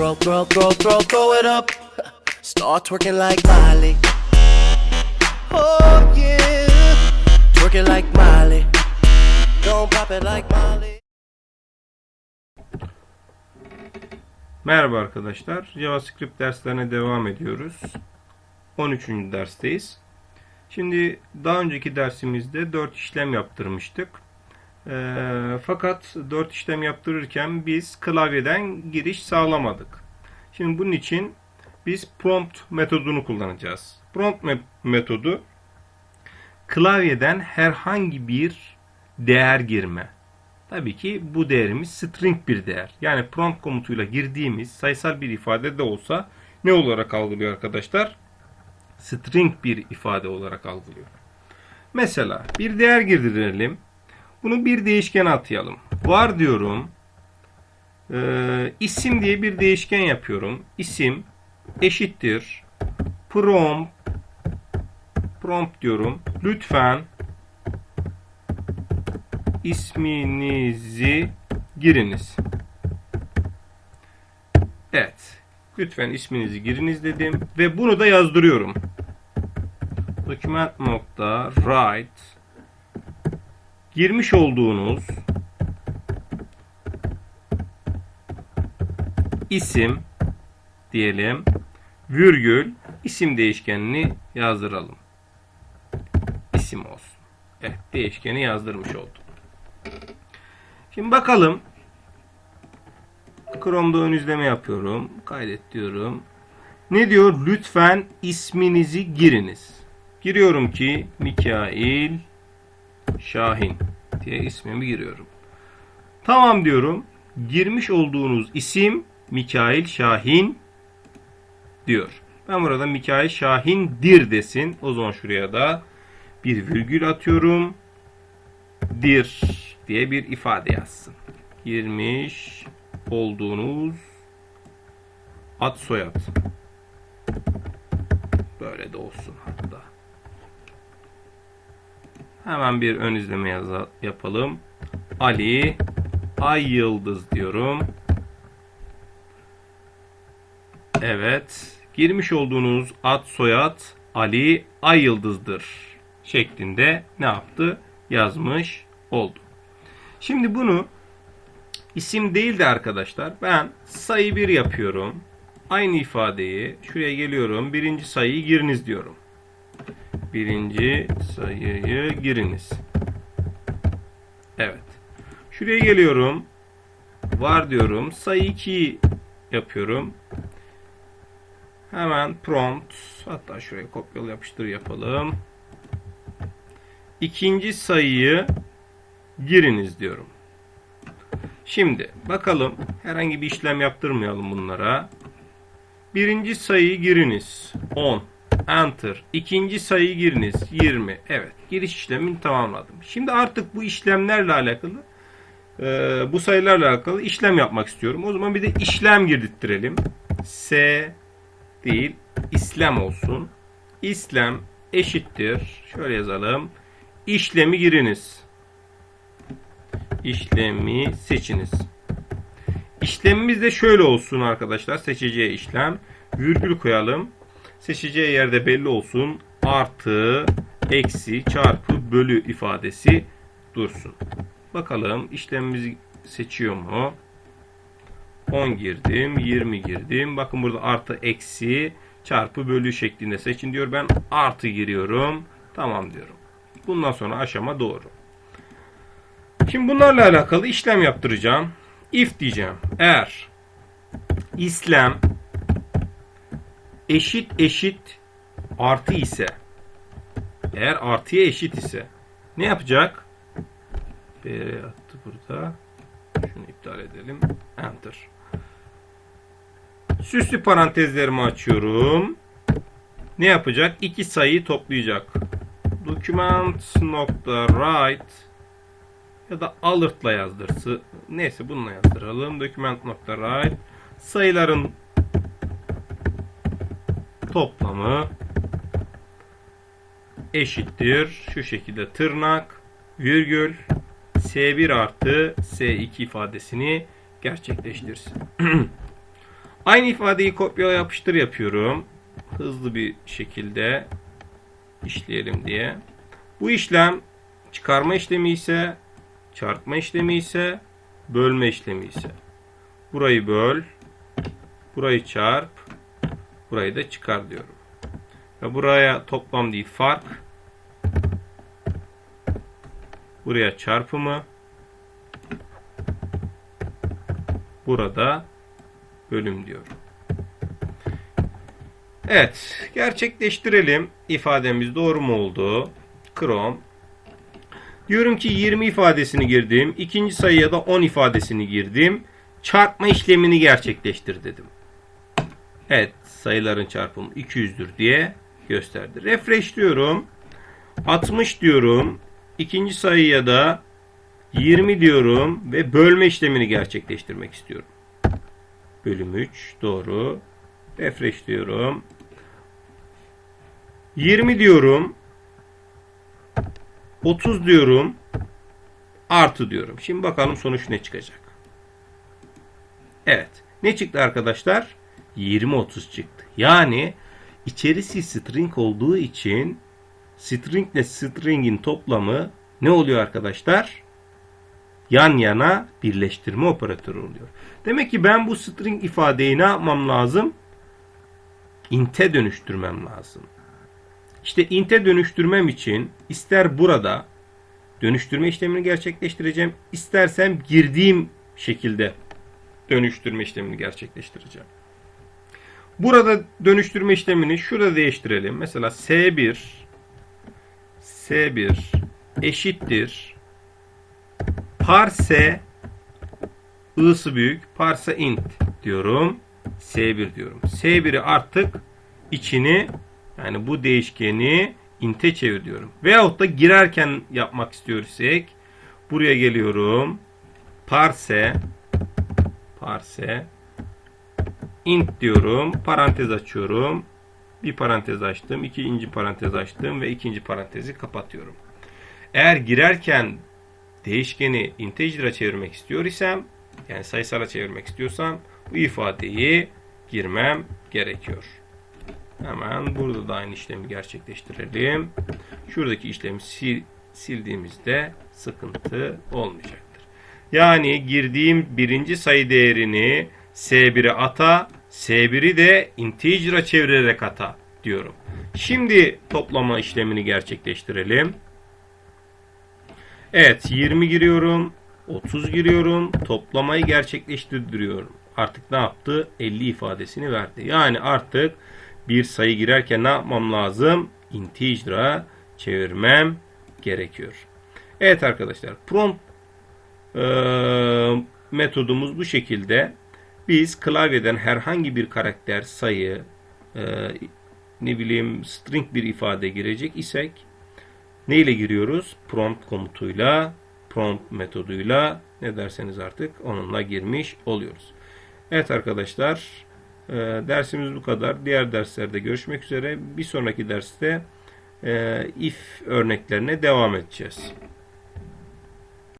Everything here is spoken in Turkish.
Throw, throw, throw, throw, throw it up. Start twerking like Miley. Oh yeah. Twerking like Miley. Don't pop it like Miley. Merhaba arkadaşlar. JavaScript derslerine devam ediyoruz. 13. dersteyiz. Şimdi daha önceki dersimizde 4 işlem yaptırmıştık. Ee, fakat 4 işlem yaptırırken biz klavyeden giriş sağlamadık. Şimdi bunun için biz prompt metodunu kullanacağız. Prompt me- metodu klavyeden herhangi bir değer girme. Tabii ki bu değerimiz string bir değer. Yani prompt komutuyla girdiğimiz sayısal bir ifade de olsa ne olarak algılıyor arkadaşlar? String bir ifade olarak algılıyor. Mesela bir değer girdirelim. Bunu bir değişkene atayalım. Var diyorum. Ee, isim diye bir değişken yapıyorum. İsim eşittir. Prompt prompt diyorum. Lütfen isminizi giriniz. Evet. Lütfen isminizi giriniz dedim ve bunu da yazdırıyorum. Document nokta write girmiş olduğunuz isim diyelim virgül isim değişkenini yazdıralım. İsim olsun. Evet değişkeni yazdırmış oldum. Şimdi bakalım. Chrome'da ön izleme yapıyorum. Kaydet diyorum. Ne diyor? Lütfen isminizi giriniz. Giriyorum ki Mikail Şahin diye ismimi giriyorum. Tamam diyorum. Girmiş olduğunuz isim Mikail Şahin diyor. Ben burada Mikail Şahin'dir desin. O zaman şuraya da bir virgül atıyorum. Dir diye bir ifade yazsın. Girmiş olduğunuz ad soyad. Böyle de olsun hatta. Hemen bir ön izleme yapalım. Ali Ay Yıldız diyorum. Evet. Girmiş olduğunuz ad soyad Ali Ay Yıldız'dır şeklinde ne yaptı? Yazmış oldu. Şimdi bunu isim değil de arkadaşlar ben sayı 1 yapıyorum. Aynı ifadeyi şuraya geliyorum. Birinci sayıyı giriniz diyorum. Birinci sayıyı giriniz. Evet. Şuraya geliyorum. Var diyorum. Sayı 2 yapıyorum. Hemen prompt hatta şuraya kopyala yapıştır yapalım. İkinci sayıyı giriniz diyorum. Şimdi bakalım herhangi bir işlem yaptırmayalım bunlara. Birinci sayıyı giriniz 10 enter. İkinci sayıyı giriniz 20. Evet giriş işlemini tamamladım. Şimdi artık bu işlemlerle alakalı e, bu sayılarla alakalı işlem yapmak istiyorum. O zaman bir de işlem girdirttirelim. S değil İslam olsun. İslam eşittir. Şöyle yazalım. İşlemi giriniz. İşlemi seçiniz. İşlemimiz de şöyle olsun arkadaşlar. Seçeceği işlem. Virgül koyalım. Seçeceği yerde belli olsun. Artı, eksi, çarpı, bölü ifadesi dursun. Bakalım işlemimizi seçiyor mu? 10 girdim, 20 girdim. Bakın burada artı, eksi, çarpı, bölü şeklinde seçin diyor. Ben artı giriyorum. Tamam diyorum. Bundan sonra aşama doğru. Şimdi bunlarla alakalı işlem yaptıracağım. If diyeceğim. Eğer İslam eşit eşit artı ise eğer artıya eşit ise ne yapacak? B attı burada. Şunu iptal edelim. Enter. Süslü parantezlerimi açıyorum. Ne yapacak? İki sayıyı toplayacak. Document nokta write ya da alert'la yazdırsı. Neyse bununla yazdıralım. Document nokta write sayıların toplamı eşittir. Şu şekilde tırnak virgül S1 artı S2 ifadesini gerçekleştirsin. Aynı ifadeyi kopyala yapıştır yapıyorum. Hızlı bir şekilde işleyelim diye. Bu işlem çıkarma işlemi ise, çarpma işlemi ise, bölme işlemi ise. Burayı böl, burayı çarp, burayı da çıkar diyorum. Ve buraya toplam değil fark, buraya çarpımı, burada bölüm diyorum. Evet, gerçekleştirelim. İfademiz doğru mu oldu? Chrome. Diyorum ki 20 ifadesini girdim. İkinci sayıya da 10 ifadesini girdim. Çarpma işlemini gerçekleştir dedim. Evet, sayıların çarpımı 200'dür diye gösterdi. Refresh diyorum. 60 diyorum. İkinci sayıya da 20 diyorum ve bölme işlemini gerçekleştirmek istiyorum. Bölüm 3 doğru. Refresh diyorum. 20 diyorum. 30 diyorum. Artı diyorum. Şimdi bakalım sonuç ne çıkacak. Evet. Ne çıktı arkadaşlar? 20-30 çıktı. Yani içerisi string olduğu için string ile string'in toplamı ne oluyor arkadaşlar? Yan yana birleştirme operatörü oluyor. Demek ki ben bu string ifadeyi ne yapmam lazım? Int'e dönüştürmem lazım. İşte int'e dönüştürmem için ister burada dönüştürme işlemini gerçekleştireceğim, istersem girdiğim şekilde dönüştürme işlemini gerçekleştireceğim. Burada dönüştürme işlemini şurada değiştirelim. Mesela S1 S1 eşittir parse i'sı büyük parse int diyorum. S1 diyorum. S1'i artık içini yani bu değişkeni int'e çevir diyorum. Veyahut da girerken yapmak istiyorsak buraya geliyorum. Parse parse int diyorum. Parantez açıyorum. Bir parantez açtım. ikinci parantez açtım ve ikinci parantezi kapatıyorum. Eğer girerken değişkeni integer'a çevirmek istiyor isem yani sayısala çevirmek istiyorsam bu ifadeyi girmem gerekiyor. Hemen burada da aynı işlemi gerçekleştirelim. Şuradaki işlemi sil, sildiğimizde sıkıntı olmayacaktır. Yani girdiğim birinci sayı değerini S1'e ata, S1'i de integer'a çevirerek ata diyorum. Şimdi toplama işlemini gerçekleştirelim. Evet 20 giriyorum. 30 giriyorum. Toplamayı gerçekleştiriyorum. Artık ne yaptı? 50 ifadesini verdi. Yani artık bir sayı girerken ne yapmam lazım? Integer'a çevirmem gerekiyor. Evet arkadaşlar prompt e, metodumuz bu şekilde. Biz klavyeden herhangi bir karakter, sayı, e, ne bileyim string bir ifade girecek isek ne ile giriyoruz? Prompt komutuyla, prompt metoduyla ne derseniz artık onunla girmiş oluyoruz. Evet arkadaşlar e, dersimiz bu kadar. Diğer derslerde görüşmek üzere. Bir sonraki derste e, if örneklerine devam edeceğiz.